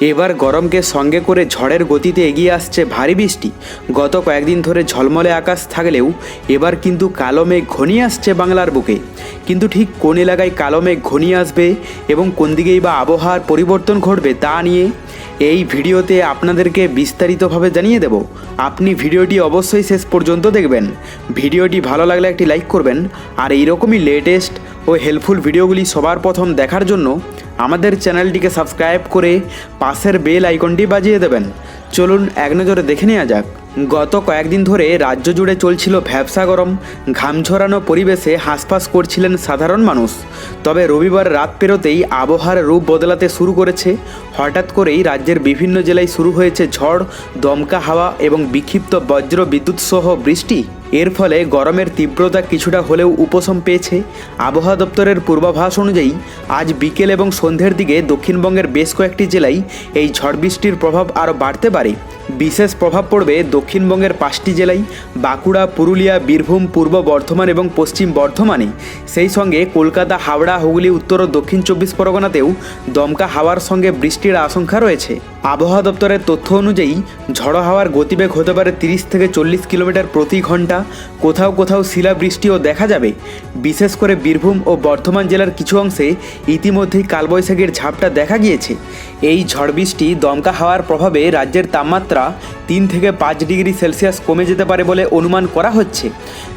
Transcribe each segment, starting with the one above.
এবার গরমকে সঙ্গে করে ঝড়ের গতিতে এগিয়ে আসছে ভারী বৃষ্টি। গত কয়েকদিন ধরে ঝলমলে আকাশ থাকলেও এবার কিন্তু কালো মেঘ ঘনিয়ে আসছে বাংলার বুকে। কিন্তু ঠিক কোন এলাকায় কালো মেঘ ঘনিয়ে আসবে এবং কোন দিকেই বা আবহাওয়ার পরিবর্তন ঘটবে তা নিয়ে এই ভিডিওতে আপনাদেরকে বিস্তারিতভাবে জানিয়ে দেব। আপনি ভিডিওটি অবশ্যই শেষ পর্যন্ত দেখবেন। ভিডিওটি ভালো লাগলে একটি লাইক করবেন। আর এইরকমই লেটেস্ট ও হেল্পফুল ভিডিওগুলি সবার প্রথম দেখার জন্য আমাদের চ্যানেলটিকে সাবস্ক্রাইব করে পাশের বেল আইকনটি বাজিয়ে দেবেন। চলুন এক নজরে দেখে নেওয়া যাক। গত কয়েকদিন ধরে রাজ্য জুড়ে চলছিল ভ্যাবসা গরম। ঘাম ঝরানো পরিবেশে হাঁসফাঁস করছিলেন সাধারণ মানুষ। তবে রবিবার রাত পেরোতেই আবহাওয়ার রূপ বদলাতে শুরু করেছে। হঠাৎ করেই রাজ্যের বিভিন্ন জেলায় শুরু হয়েছে ঝড়, দমকা হাওয়া এবং বিক্ষিপ্ত বজ্র বিদ্যুৎ সহ বৃষ্টি। এর ফলে গরমের তীব্রতা কিছুটা হলেও উপশম পেয়েছে। আবহাওয়া দপ্তরের পূর্বাভাস অনুযায়ী, আজ বিকেল এবং সন্ধ্যের দিকে দক্ষিণবঙ্গের বেশ কয়েকটি জেলায় এই ঝড় বৃষ্টির প্রভাব আরও বাড়তে পারে। বিশেষ প্রভাব পড়বে দক্ষিণবঙ্গের পাঁচটি জেলায়, বাঁকুড়া, পুরুলিয়া, বীরভূম, পূর্ব বর্ধমান এবং পশ্চিম বর্ধমানে। সেই সঙ্গে কলকাতা, হাওড়া, হুগলি, উত্তর ও দক্ষিণ চব্বিশ পরগনাতেও দমকা হাওয়ার সঙ্গে বৃষ্টির আশঙ্কা রয়েছে। আবহাওয়া দপ্তরের তথ্য অনুযায়ী, ঝড়ো হাওয়ার গতিবেগ হতে পারে তিরিশ থেকে চল্লিশ কিলোমিটার প্রতি ঘণ্টা। কোথাও কোথাও শিলাবৃষ্টিও দেখা যাবে। বিশেষ করে বীরভূম ও বর্ধমান জেলার কিছু অংশে ইতিমধ্যেই কালবৈশাখীর ঝাপটা দেখা গিয়েছে। এই ঝড় বৃষ্টি দমকা হাওয়ার প্রভাবে রাজ্যের তাপমাত্রা তিন থেকে পাঁচ ডিগ্রি সেলসিয়াস কমে যেতে পারে বলে অনুমান করা হচ্ছে।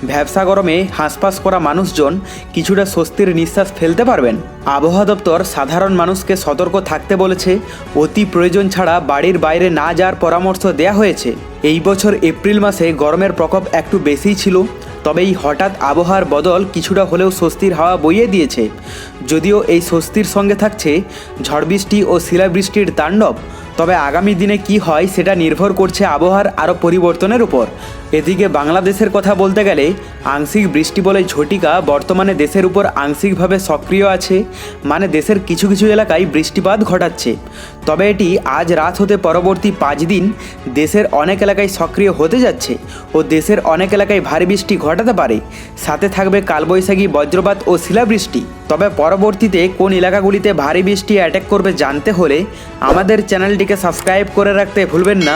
ভ্যাবসা গরমে হাঁসফাঁস করা মানুষজন কিছুটা স্বস্তির নিঃশ্বাস ফেলতে পারবেন। আবহাওয়া দপ্তর সাধারণ মানুষকে সতর্ক থাকতে বলেছে, অতি প্রয়োজন ছাড়া বাড়ির বাইরে না যাওয়ার পরামর্শ দেওয়া হয়েছে। এই বছর এপ্রিল মাসে গরমের প্রকোপ একটু বেশিই ছিল, তবে এই হঠাৎ আবহাওয়ার বদল কিছুটা হলেও স্বস্তির হাওয়া বইয়ে দিয়েছে। যদিও এই স্বস্তির সঙ্গে থাকছে ঝড় বৃষ্টি ও শিলাবৃষ্টির তাণ্ডব তবে আগামী দিনে কি হয় সেটা নির্ভর করছে আবহাওয়ার আরও পরিবর্তনের উপর। এদিকে বাংলাদেশের কথা বলতে গেলে আংশিক বৃষ্টি বলে ঝটিকা বর্তমানে দেশের উপর আংশিকভাবে সক্রিয় আছে মানে দেশের কিছু কিছু এলাকায় বৃষ্টিপাত ঘটাচ্ছে। তবে এটি আজ রাত হতে পরবর্তী পাঁচ দিন দেশের অনেক এলাকায় সক্রিয় হতে যাচ্ছে ও দেশের অনেক এলাকায় ভারী বৃষ্টি ঘটাতে পারে। সাথে থাকবে কালবৈশাখী বজ্রপাত ও শিলাবৃষ্টি। তবে পরবর্তীতে কোন এলাকাগুলিতে ভারী বৃষ্টি অ্যাটাক করবে জানতে হলে আমাদের চ্যানেলটিকে সাবস্ক্রাইব করে রাখতে ভুলবেন না।